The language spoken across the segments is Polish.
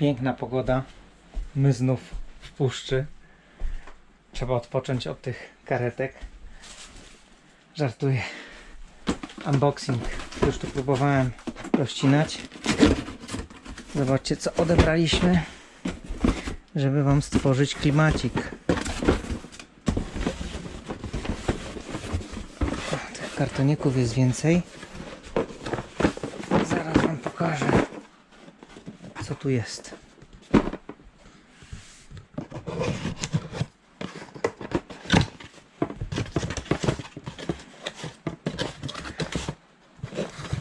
Piękna pogoda. My znów w puszczy. Trzeba odpocząć od tych karetek. Żartuję. Unboxing. Już tu próbowałem rozcinać. Zobaczcie co odebraliśmy, żeby Wam stworzyć klimacik. Tych kartoników jest więcej. Zaraz Wam pokażę, co tu jest.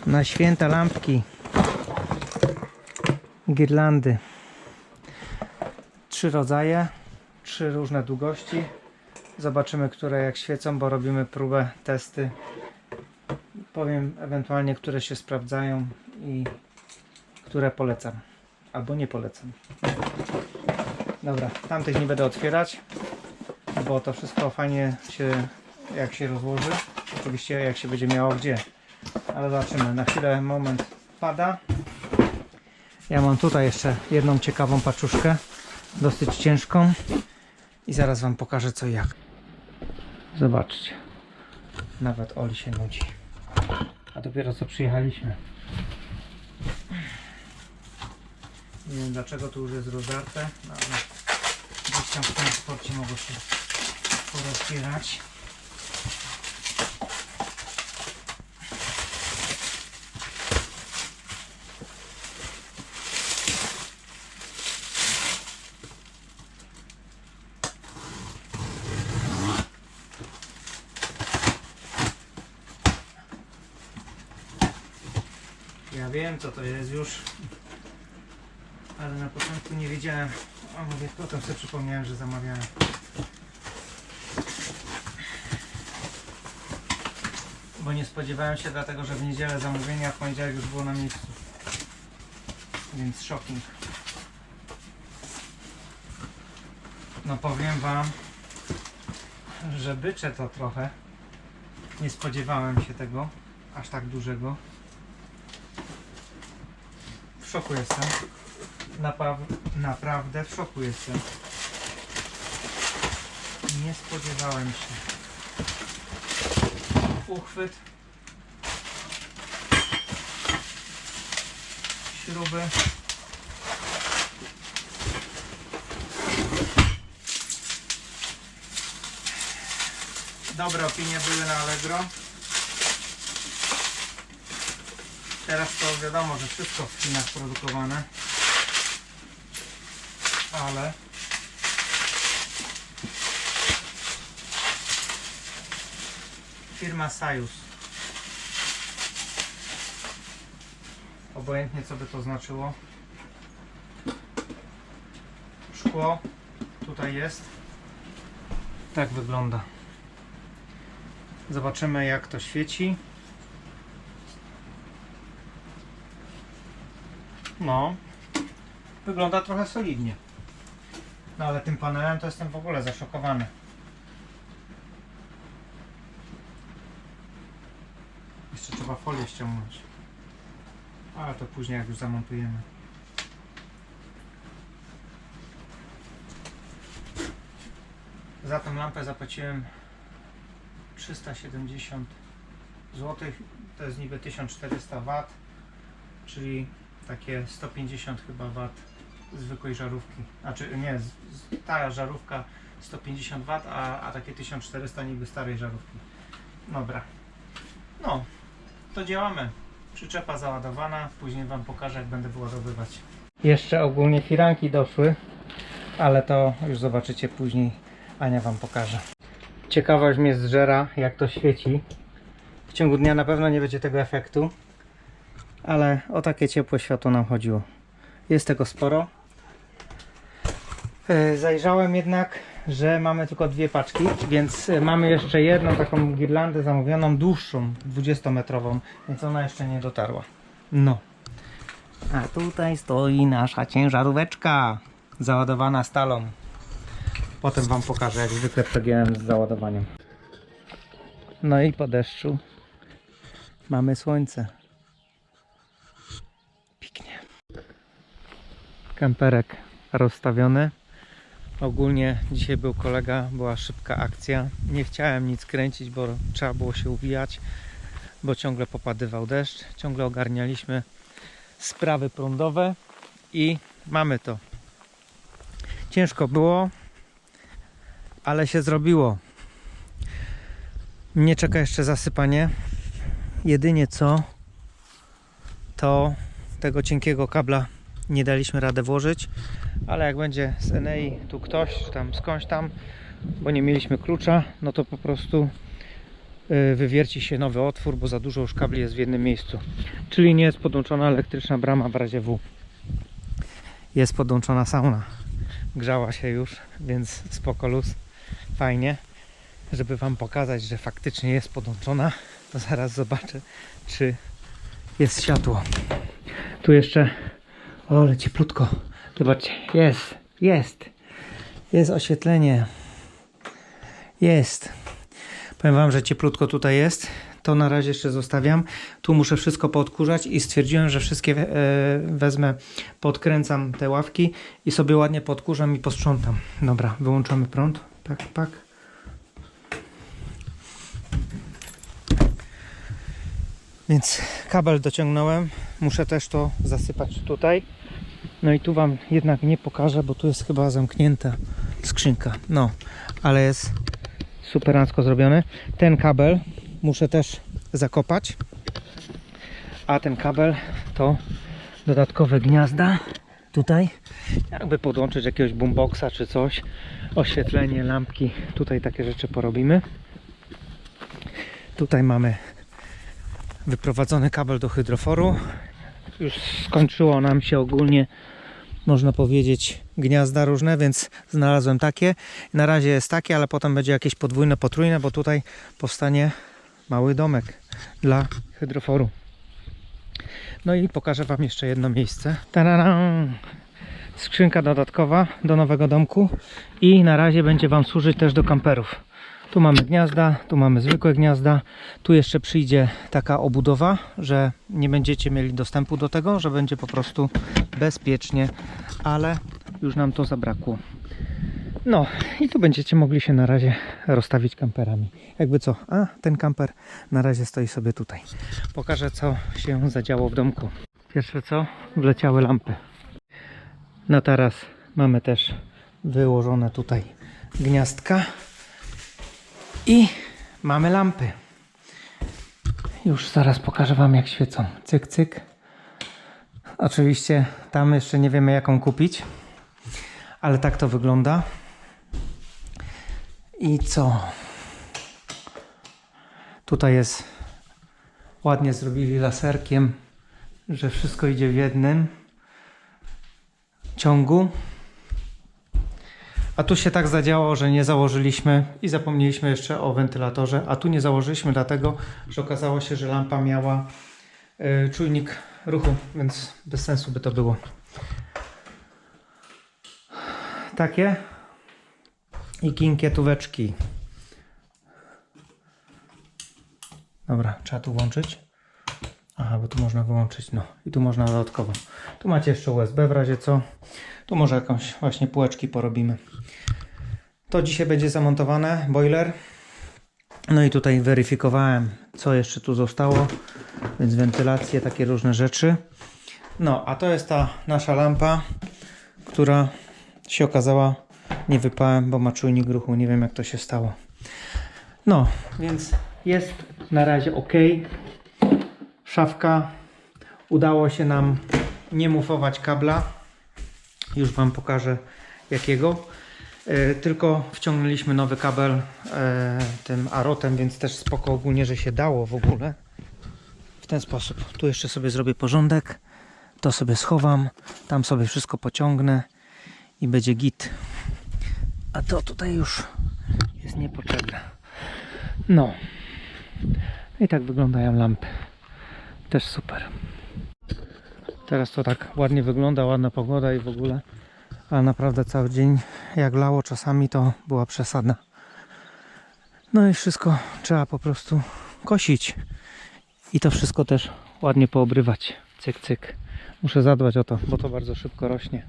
Na święta lampki. Girlandy. Trzy rodzaje, trzy różne długości. Zobaczymy, które jak świecą, bo robimy próbę, testy. Powiem ewentualnie, które się sprawdzają i które polecam. Albo nie polecam. Dobra, tamtych nie będę otwierać, bo to wszystko fajnie się, jak się rozłoży. Oczywiście, jak się będzie miało gdzie. Ale zobaczymy. Na chwilę moment pada. Ja mam tutaj jeszcze jedną ciekawą paczuszkę, dosyć ciężką i zaraz Wam pokażę co i jak. Zobaczcie, nawet Oli się nudzi, a dopiero co przyjechaliśmy. Nie wiem dlaczego tu już jest rozdarte, no ale gdzieś tam w transporcie mogło się porozbierać. Ja wiem co to jest już, ale na początku nie wiedziałem. A mówię, potem sobie przypomniałem, że zamawiałem. Bo nie spodziewałem się, dlatego że w niedzielę zamówienia, a w poniedziałek już było na miejscu. Więc shocking. No powiem Wam, że bycze to trochę. Nie spodziewałem się tego, aż tak dużego. W szoku jestem. Napaw naprawdę w szoku jestem. Nie spodziewałem się. Uchwyt. Śruby. Dobre opinie były na Allegro. Teraz to wiadomo, że wszystko w Chinach produkowane. Ale firma Sajus. Obojętnie co by to znaczyło. Szkło tutaj jest. Tak wygląda. Zobaczymy jak to świeci. No, wygląda trochę solidnie. No ale tym panelem to jestem w ogóle zaszokowany. Jeszcze trzeba folię ściągnąć. Ale to później jak już zamontujemy. Za tą lampę zapłaciłem 370 zł. To jest niby 1400 W, czyli takie 150 chyba W zwykłej żarówki. Znaczy nie, ta żarówka 150 W, a, a takie 1400 niby starej żarówki. Dobra. No, to działamy. Przyczepa załadowana, później Wam pokażę jak będę wyładowywać. Jeszcze ogólnie firanki doszły, ale to już zobaczycie później. Ania Wam pokaże. Ciekawość mnie zżera jak to świeci. W ciągu dnia na pewno nie będzie tego efektu ale o takie ciepłe światło nam chodziło. Jest tego sporo. E, Zajrzałem jednak, że mamy tylko dwie paczki, więc e, mamy jeszcze jedną taką girlandę zamówioną, dłuższą, 20-metrową, więc ona jeszcze nie dotarła. No. A tutaj stoi nasza ciężaróweczka, załadowana stalą. Potem Wam pokażę, jak zwykle PGM z załadowaniem. No i po deszczu mamy słońce. Kemperek rozstawiony. Ogólnie dzisiaj był kolega, była szybka akcja. Nie chciałem nic kręcić, bo trzeba było się uwijać, bo ciągle popadywał deszcz. Ciągle ogarnialiśmy sprawy prądowe i mamy to. Ciężko było, ale się zrobiło. Mnie czeka jeszcze zasypanie. Jedynie co, to tego cienkiego kabla nie daliśmy radę włożyć, ale jak będzie z Enei tu ktoś, czy tam skądś tam, bo nie mieliśmy klucza, no to po prostu y, wywierci się nowy otwór, bo za dużo już kabli jest w jednym miejscu. Czyli nie jest podłączona elektryczna brama w razie W. Jest podłączona sauna. Grzała się już, więc spoko luz. Fajnie. Żeby Wam pokazać, że faktycznie jest podłączona, to zaraz zobaczę, czy jest światło. Tu jeszcze, o, ale cieplutko. Zobaczcie, jest, jest. Jest oświetlenie. Jest. Powiem Wam, że cieplutko tutaj jest. To na razie jeszcze zostawiam. Tu muszę wszystko podkurzać i stwierdziłem, że wszystkie e, wezmę, podkręcam te ławki i sobie ładnie podkurzam i posprzątam. Dobra, wyłączamy prąd. Pak, pak. Więc kabel dociągnąłem. Muszę też to zasypać tutaj. No i tu Wam jednak nie pokażę, bo tu jest chyba zamknięta skrzynka. No, ale jest superancko zrobiony. Ten kabel muszę też zakopać. A ten kabel to dodatkowe gniazda tutaj. Jakby podłączyć jakiegoś boomboxa czy coś. Oświetlenie, lampki. Tutaj takie rzeczy porobimy. Tutaj mamy wyprowadzony kabel do hydroforu. Już skończyło nam się ogólnie, można powiedzieć, gniazda różne, więc znalazłem takie. Na razie jest takie, ale potem będzie jakieś podwójne, potrójne, bo tutaj powstanie mały domek dla hydroforu. No i pokażę Wam jeszcze jedno miejsce. Tararam! Skrzynka dodatkowa do nowego domku i na razie będzie Wam służyć też do kamperów. Tu mamy gniazda, tu mamy zwykłe gniazda. Tu jeszcze przyjdzie taka obudowa, że nie będziecie mieli dostępu do tego, że będzie po prostu bezpiecznie, ale już nam to zabrakło. No i tu będziecie mogli się na razie rozstawić kamperami. Jakby co, a ten kamper na razie stoi sobie tutaj. Pokażę co się zadziało w domku. Pierwsze co, wleciały lampy. Na taras mamy też wyłożone tutaj gniazdka. I mamy lampy. Już zaraz pokażę Wam jak świecą. Cyk, cyk. Oczywiście tam jeszcze nie wiemy jaką kupić, ale tak to wygląda. I co? Tutaj jest ładnie zrobili laserkiem, że wszystko idzie w jednym ciągu. A tu się tak zadziało, że nie założyliśmy i zapomnieliśmy jeszcze o wentylatorze, a tu nie założyliśmy dlatego, że okazało się, że lampa miała y, czujnik ruchu, więc bez sensu by to było. Takie i kinkietóweczki. Dobra, trzeba tu włączyć. Aha, bo tu można wyłączyć, no i tu można dodatkowo. Tu macie jeszcze USB w razie co. Tu może jakąś właśnie półeczki porobimy. To dzisiaj będzie zamontowane, boiler. No i tutaj weryfikowałem, co jeszcze tu zostało, więc wentylacje, takie różne rzeczy. No, a to jest ta nasza lampa, która się okazała, nie wypałem, bo ma czujnik ruchu, nie wiem jak to się stało. No, więc jest na razie ok. Szafka. Udało się nam nie mufować kabla. Już Wam pokażę jakiego. E, tylko wciągnęliśmy nowy kabel e, tym arotem, więc też spoko ogólnie, że się dało w ogóle. W ten sposób. Tu jeszcze sobie zrobię porządek. To sobie schowam. Tam sobie wszystko pociągnę i będzie git. A to tutaj już jest niepotrzebne. No. I tak wyglądają lampy. Też super. Teraz to tak ładnie wygląda, ładna pogoda i w ogóle. A naprawdę cały dzień, jak lało czasami, to była przesada. No i wszystko trzeba po prostu kosić. I to wszystko też ładnie poobrywać. Cyk, cyk. Muszę zadbać o to, bo to bardzo szybko rośnie.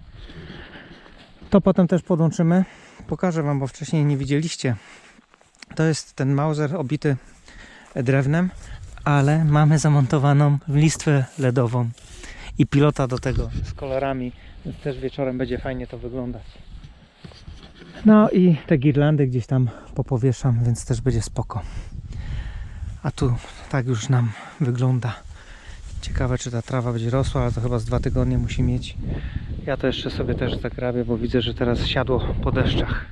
To potem też podłączymy. Pokażę Wam, bo wcześniej nie widzieliście. To jest ten Mauser obity drewnem, ale mamy zamontowaną listwę LEDową i pilota do tego z kolorami, więc też wieczorem będzie fajnie to wyglądać. No i te girlandy gdzieś tam popowieszam, więc też będzie spoko. A tu tak już nam wygląda. Ciekawe, czy ta trawa będzie rosła, ale to chyba z dwa tygodnie musi mieć. Ja to jeszcze sobie też zagrabię, bo widzę, że teraz siadło po deszczach.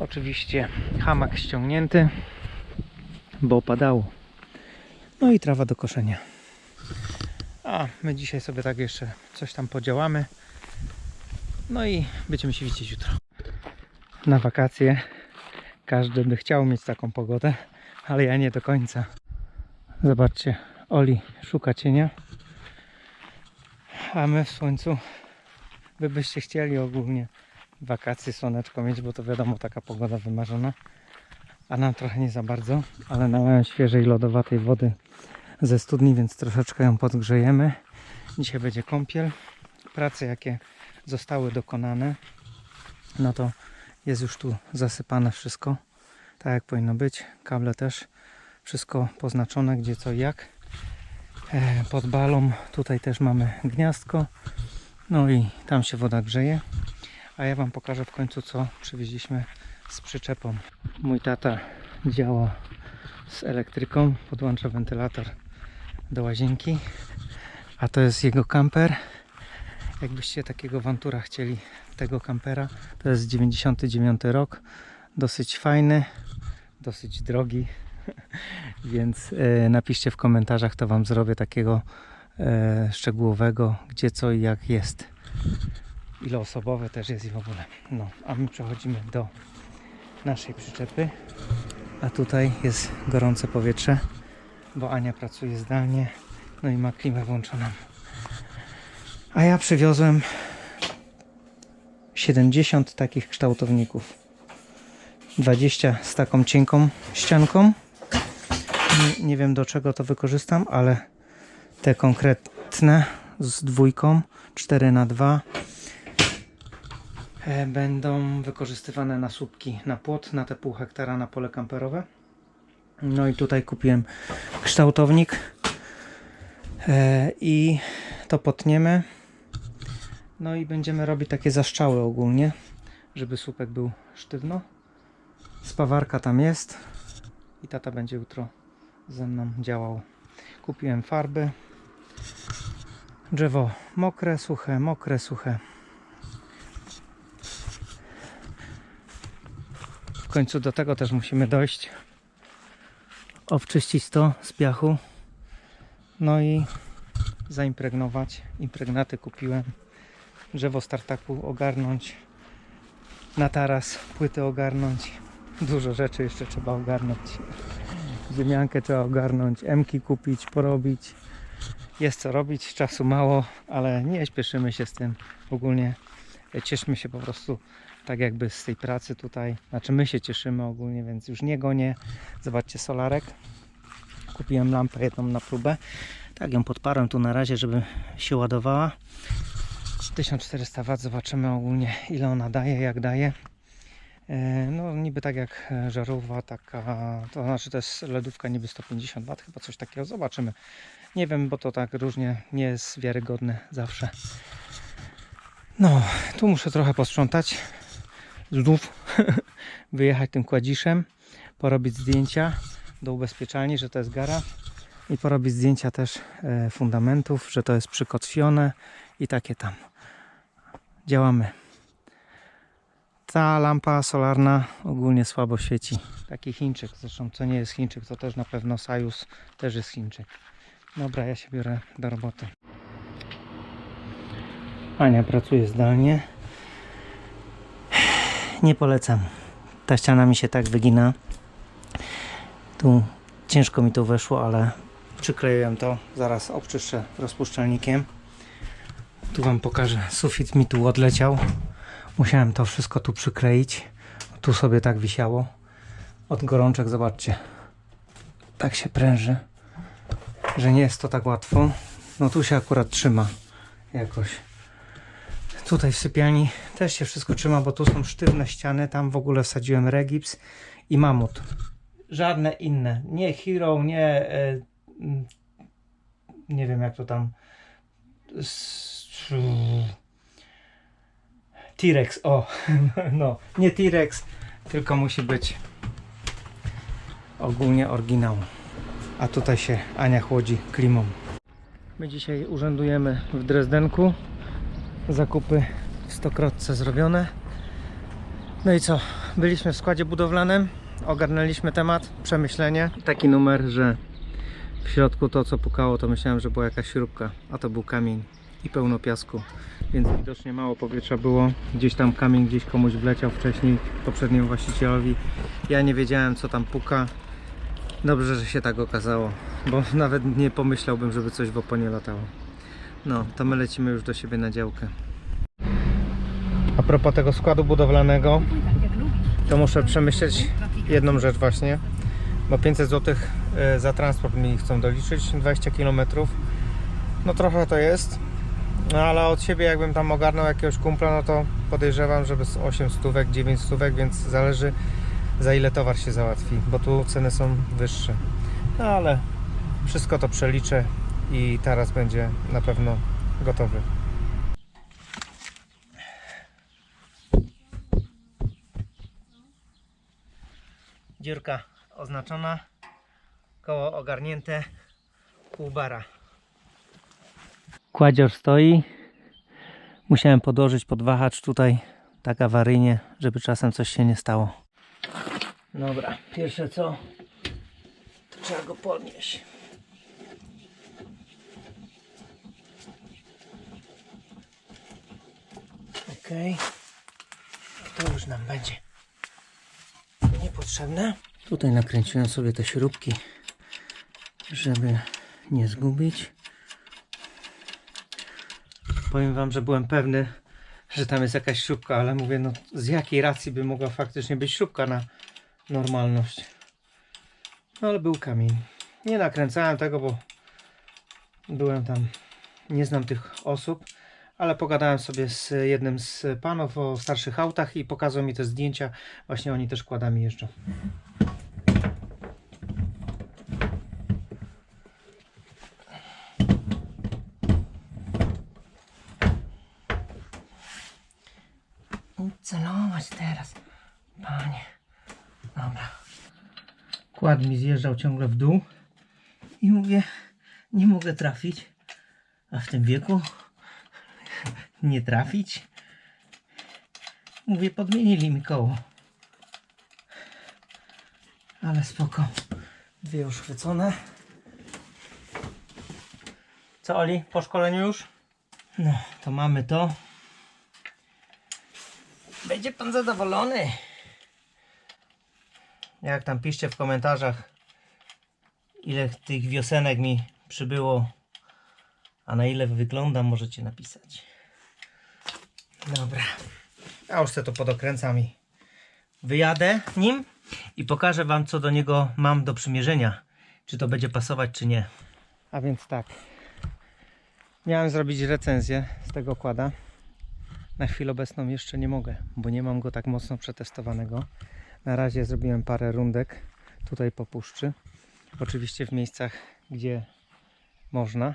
Oczywiście hamak ściągnięty, bo padało. No i trawa do koszenia. A my dzisiaj sobie tak jeszcze coś tam podziałamy. No i będziemy się widzieć jutro. Na wakacje każdy by chciał mieć taką pogodę, ale ja nie do końca. Zobaczcie, Oli szuka cienia, a my w słońcu wy byście chcieli ogólnie wakacje, słoneczko mieć, bo to wiadomo taka pogoda wymarzona. A nam trochę nie za bardzo, ale nalałem świeżej lodowatej wody ze studni, więc troszeczkę ją podgrzejemy. Dzisiaj będzie kąpiel. Prace jakie zostały dokonane, no to jest już tu zasypane wszystko, tak jak powinno być. Kable też, wszystko poznaczone, gdzie co jak. E, Pod balą tutaj też mamy gniazdko, no i tam się woda grzeje. A ja Wam pokażę w końcu, co przywieźliśmy z przyczepą. Mój tata działa z elektryką, podłącza wentylator do łazienki, a to jest jego kamper. Jakbyście takiego Wantura chcieli, tego kampera, to jest 99 rok, dosyć fajny, dosyć drogi, więc e, napiszcie w komentarzach, to Wam zrobię takiego e, szczegółowego, gdzie co i jak jest. Ile osobowe też jest i w ogóle. No, a my przechodzimy do naszej przyczepy. A tutaj jest gorące powietrze, bo Ania pracuje zdalnie, no i ma klimę włączoną. A ja przywiozłem 70 takich kształtowników. 20 z taką cienką ścianką. Nie, nie wiem do czego to wykorzystam, ale te konkretne z dwójką 4 na 2 e, będą wykorzystywane na słupki na płot, na te pół hektara na pole kamperowe. No i tutaj kupiłem kształtownik e, i to potniemy. No i będziemy robić takie zaszczały ogólnie, żeby słupek był sztywno. Spawarka tam jest i tata będzie jutro ze mną działał. Kupiłem farby. Drzewo mokre, suche, mokre, suche. Końcu do tego też musimy dojść. Obczyścić to z piachu. No i zaimpregnować. Impregnaty kupiłem. Drzewo startaku ogarnąć. Na taras płyty ogarnąć. Dużo rzeczy jeszcze trzeba ogarnąć. Ziemiankę trzeba ogarnąć. Emki kupić, porobić. Jest co robić, czasu mało, ale nie śpieszymy się z tym. Ogólnie cieszmy się po prostu tak jakby z tej pracy tutaj. Znaczy my się cieszymy ogólnie, więc już nie gonię. Zobaczcie solarek. Kupiłem lampę jedną na próbę. Tak ją podparłem tu na razie, żeby się ładowała. 1400 W, zobaczymy ogólnie ile ona daje, jak daje. E, No niby tak jak e, żarówka taka, to znaczy to jest lodówka niby 150 W, chyba coś takiego, zobaczymy. Nie wiem, bo to tak różnie nie jest wiarygodne zawsze. No, tu muszę trochę posprzątać. Znów wyjechać tym kładziszem, porobić zdjęcia do ubezpieczalni, że to jest gara i porobić zdjęcia też e, fundamentów, że to jest przykotwione i takie tam. Działamy. Ta lampa solarna ogólnie słabo świeci. Taki Chińczyk, zresztą co nie jest Chińczyk, to też na pewno Sajus też jest Chińczyk. Dobra, ja się biorę do roboty. Ania pracuje zdalnie. Nie polecam. Ta ściana mi się tak wygina. Tu ciężko mi to weszło, ale przykleiłem to. Zaraz obczyszczę rozpuszczalnikiem. Tu Wam pokażę. Sufit mi tu odleciał. Musiałem to wszystko tu przykleić. Tu sobie tak wisiało. Od gorączek, zobaczcie. Tak się pręży, że nie jest to tak łatwo. No tu się akurat trzyma jakoś. Tutaj w sypialni też się wszystko trzyma, bo tu są sztywne ściany. Tam w ogóle wsadziłem regips i mamut. Żadne inne. Nie Hero, nie. E, mm, nie wiem jak to tam. T-Rex, o. No, nie T-Rex, tylko musi być ogólnie oryginał. A tutaj się Ania chłodzi klimą. My dzisiaj urzędujemy w Drezdenku. Zakupy w Stokrotce zrobione. No i co? Byliśmy w składzie budowlanym, ogarnęliśmy temat, przemyślenie. Taki numer, że w środku to co pukało, to myślałem, że była jakaś śrubka, a to był kamień i pełno piasku. Więc widocznie mało powietrza było. Gdzieś tam kamień gdzieś komuś wleciał wcześniej, poprzedniemu właścicielowi. Ja nie wiedziałem co tam puka. Dobrze, że się tak okazało, bo nawet nie pomyślałbym, żeby coś w oponie latało. No, to my lecimy już do siebie na działkę. A propos tego składu budowlanego, to muszę przemyśleć jedną rzecz właśnie, bo 500 zł za transport mi chcą doliczyć, 20 km. No trochę to jest, no ale od siebie jakbym tam ogarnął jakiegoś kumpla, no to podejrzewam, żeby z 8 stówek, 9 stówek, więc zależy za ile towar się załatwi, bo tu ceny są wyższe. No ale wszystko to przeliczę i teraz będzie na pewno gotowy. Dziurka oznaczona, koło ogarnięte, pół bara. Kładzior stoi. Musiałem podłożyć podwahacz tutaj tak awaryjnie, żeby czasem coś się nie stało. Dobra, pierwsze co, to trzeba go podnieść. Ok, to już nam będzie niepotrzebne. Tutaj nakręciłem sobie te śrubki, żeby nie zgubić. Powiem Wam, że byłem pewny, że tam jest jakaś śrubka, ale mówię, no z jakiej racji by mogła faktycznie być śrubka na normalność. No ale był kamień. Nie nakręcałem tego, bo byłem tam, nie znam tych osób, ale pogadałem sobie z jednym z panów o starszych autach i pokazał mi te zdjęcia. Właśnie oni też kładami jeżdżą. Celować teraz, panie. Dobra. Kład mi zjeżdżał ciągle w dół i mówię, nie mogę trafić. A w tym wieku nie trafić? Mówię, podmienili mi koło. Ale spoko. Dwie już chwycone. Co Oli, po szkoleniu już? No, to mamy to. Będzie pan zadowolony. Jak tam piszcie w komentarzach, ile tych wiosenek mi przybyło, a na ile wyglądam, możecie napisać. Dobra. Ja już sobie to podokręcam i wyjadę nim i pokażę Wam, co do niego mam do przymierzenia. Czy to będzie pasować, czy nie. A więc tak. Miałem zrobić recenzję z tego kłada. Na chwilę obecną jeszcze nie mogę, bo nie mam go tak mocno przetestowanego. Na razie zrobiłem parę rundek tutaj po puszczy. Oczywiście w miejscach, gdzie można.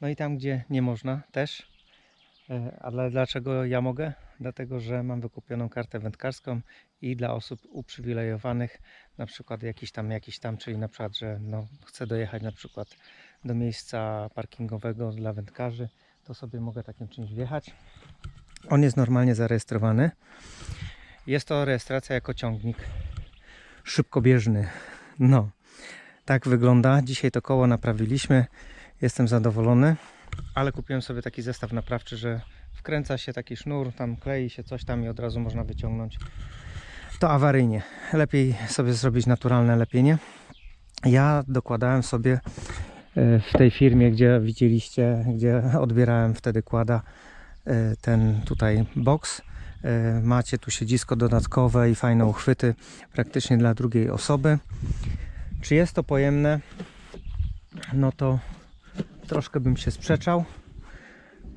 No i tam, gdzie nie można też. E, Ale dlaczego ja mogę? Dlatego, że mam wykupioną kartę wędkarską i dla osób uprzywilejowanych, na przykład jakiś tam, jakiś tam, czyli na przykład, że no, chcę dojechać na przykład do miejsca parkingowego dla wędkarzy, to sobie mogę takim czymś wjechać. On jest normalnie zarejestrowany. Jest to rejestracja jako ciągnik szybkobieżny. No, tak wygląda. Dzisiaj to koło naprawiliśmy. Jestem zadowolony, ale kupiłem sobie taki zestaw naprawczy, że wkręca się taki sznur, tam klei się coś tam i od razu można wyciągnąć. To awaryjnie. Lepiej sobie zrobić naturalne lepienie. Ja dokładałem sobie e, w tej firmie, gdzie widzieliście, gdzie odbierałem wtedy kłada e, ten tutaj box. E, Macie tu siedzisko dodatkowe i fajne uchwyty praktycznie dla drugiej osoby. Czy jest to pojemne? No to troszkę bym się sprzeczał,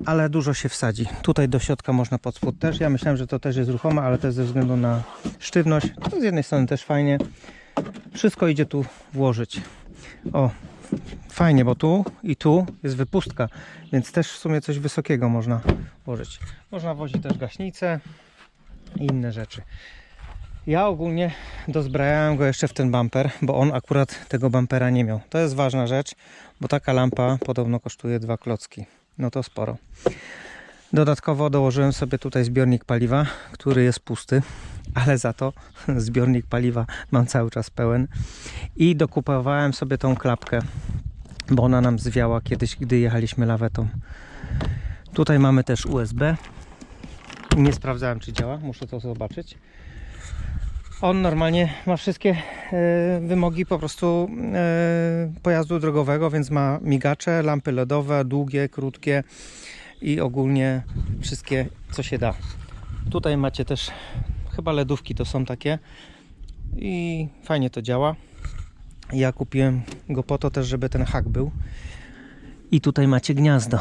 ale dużo się wsadzi. Tutaj do środka można pod spód też. Ja myślałem, że to też jest ruchome, ale to jest ze względu na sztywność. To z jednej strony też fajnie. Wszystko idzie tu włożyć. O, fajnie, bo tu i tu jest wypustka, więc też w sumie coś wysokiego można włożyć. Można wozić też gaśnicę i inne rzeczy. Ja ogólnie dozbrajałem go jeszcze w ten bumper, bo on akurat tego bumpera nie miał. To jest ważna rzecz, bo taka lampa podobno kosztuje dwa klocki. No to sporo. Dodatkowo dołożyłem sobie tutaj zbiornik paliwa, który jest pusty, ale za to zbiornik paliwa mam cały czas pełen. I dokupowałem sobie tą klapkę, bo ona nam zwiała kiedyś, gdy jechaliśmy lawetą. Tutaj mamy też USB. Nie sprawdzałem, czy działa, muszę to zobaczyć. On normalnie ma wszystkie e, wymogi po prostu e, pojazdu drogowego, więc ma migacze, lampy LEDowe, długie, krótkie i ogólnie wszystkie, co się da. Tutaj macie też chyba LEDówki to są takie i fajnie to działa. Ja kupiłem go po to też, żeby ten hak był. I tutaj macie gniazdo.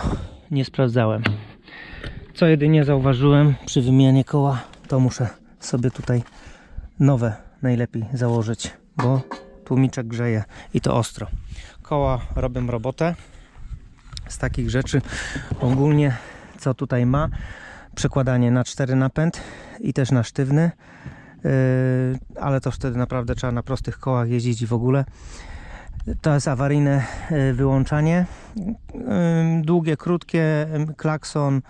Nie sprawdzałem. Co jedynie zauważyłem przy wymianie koła, to muszę sobie tutaj nowe najlepiej założyć, bo tłumiczek grzeje i to ostro. Koła robią robotę z takich rzeczy. Ogólnie co tutaj ma? Przekładanie na cztery napęd i też na sztywny. Yy, ale to wtedy naprawdę trzeba na prostych kołach jeździć i w ogóle. To jest awaryjne yy, wyłączanie. Yy, Długie, krótkie, klakson,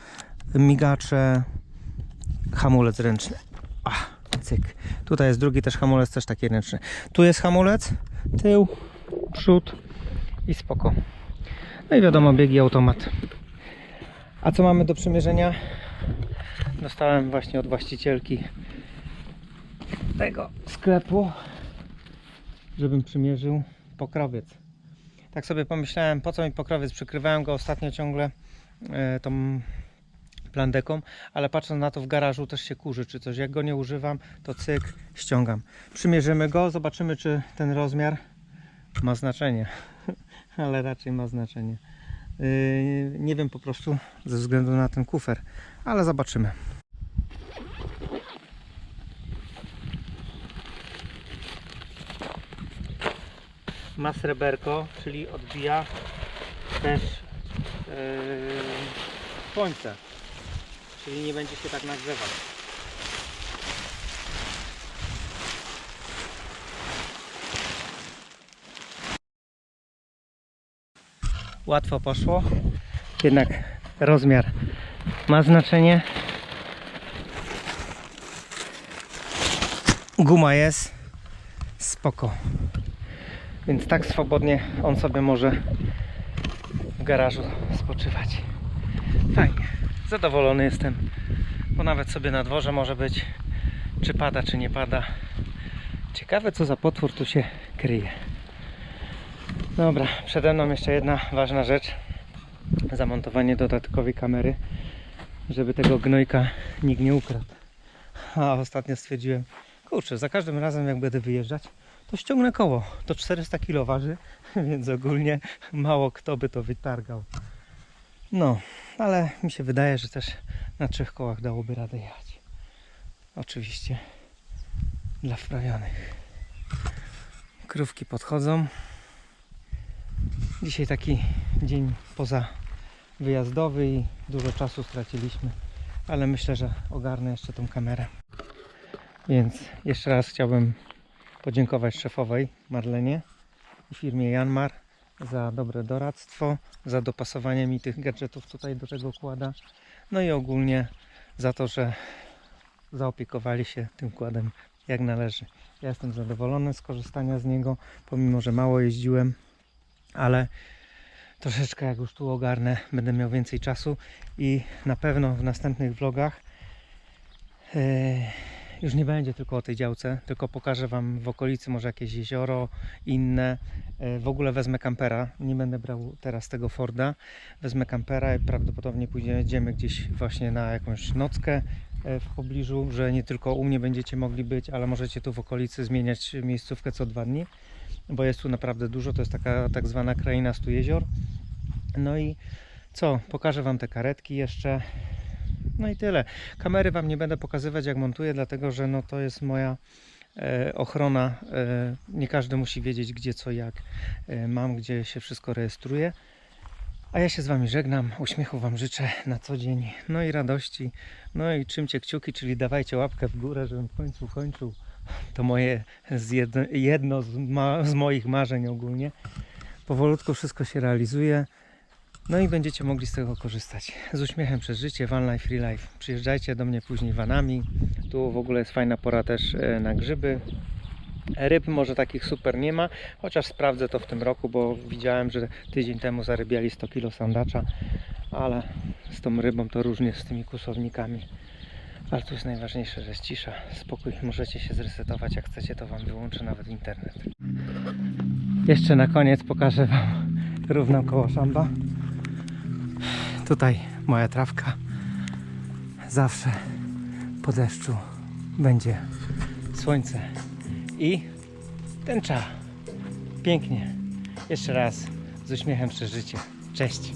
migacze, hamulec ręczny. Ach, cyk. Tutaj jest drugi też hamulec, też taki ręczny. Tu jest hamulec, tył, przód i spoko. No i wiadomo, biegi automat. A co mamy do przymierzenia? Dostałem właśnie od właścicielki tego sklepu, żebym przymierzył pokrowiec. Tak sobie pomyślałem, po co mi pokrowiec? Przykrywałem go ostatnio ciągle e, tą plandeką, ale patrząc na to w garażu też się kurzy czy coś. Jak go nie używam, to cyk, ściągam. Przymierzymy go, zobaczymy czy ten rozmiar ma znaczenie. ale raczej ma znaczenie. Yy, nie wiem po prostu ze względu na ten kufer, ale zobaczymy. Ma sreberko, czyli odbija też yy, słońce, czyli nie będzie się tak nagrzewać. Łatwo poszło, jednak rozmiar ma znaczenie. Guma jest spoko. Więc tak swobodnie on sobie może w garażu spoczywać. Fajnie. Zadowolony jestem. Bo nawet sobie na dworze może być. Czy pada, czy nie pada. Ciekawe co za potwór tu się kryje. Dobra, przede mną jeszcze jedna ważna rzecz. Zamontowanie dodatkowej kamery, żeby tego gnojka nikt nie ukradł. A ostatnio stwierdziłem, kurczę, za każdym razem jak będę wyjeżdżać, to ściągnę koło. To 400 kg waży, więc ogólnie mało kto by to wytargał. No, ale mi się wydaje, że też na trzech kołach dałoby radę jechać. Oczywiście dla wprawionych. Krówki podchodzą. Dzisiaj taki dzień poza wyjazdowy i dużo czasu straciliśmy, ale myślę, że ogarnę jeszcze tą kamerę. Więc jeszcze raz chciałbym podziękować szefowej Marlenie i firmie Janmar za dobre doradztwo, za dopasowanie mi tych gadżetów tutaj do tego kłada, no i ogólnie za to, że zaopiekowali się tym kładem jak należy. Ja jestem zadowolony z korzystania z niego, pomimo że mało jeździłem, ale troszeczkę jak już tu ogarnę, będę miał więcej czasu i na pewno w następnych vlogach e, już nie będzie tylko o tej działce, tylko pokażę Wam w okolicy może jakieś jezioro, inne. E, W ogóle wezmę kampera, nie będę brał teraz tego Forda. Wezmę kampera i prawdopodobnie pójdziemy gdzieś właśnie na jakąś nockę e, w pobliżu, że nie tylko u mnie będziecie mogli być, ale możecie tu w okolicy zmieniać miejscówkę co dwa dni, bo jest tu naprawdę dużo. To jest taka tak zwana kraina stu jezior. No i co? Pokażę Wam te karetki jeszcze. No i tyle. Kamery Wam nie będę pokazywać jak montuję, dlatego że no to jest moja e, ochrona. E, nie każdy musi wiedzieć gdzie, co, jak e, mam, gdzie się wszystko rejestruje. A ja się z Wami żegnam. Uśmiechu Wam życzę na co dzień. No i radości. No i czymcie kciuki, czyli dawajcie łapkę w górę, żebym w końcu kończył to moje jedno, jedno z, ma, z moich marzeń ogólnie. Powolutku wszystko się realizuje. No i będziecie mogli z tego korzystać. Z uśmiechem przez życie, van life, free life. Przyjeżdżajcie do mnie później vanami. Tu w ogóle jest fajna pora też e, na grzyby. Ryb może takich super nie ma, chociaż sprawdzę to w tym roku, bo widziałem, że tydzień temu zarybiali 100 kg sandacza, ale z tą rybą to różnie z tymi kusownikami. Ale tu jest najważniejsze, że jest cisza, spokój. Możecie się zresetować, jak chcecie, to Wam wyłączę nawet internet. Jeszcze na koniec pokażę Wam równą koło szamba. Tutaj moja trawka. Zawsze po deszczu będzie słońce i tęcza. Pięknie. Jeszcze raz z uśmiechem przez życie. Cześć.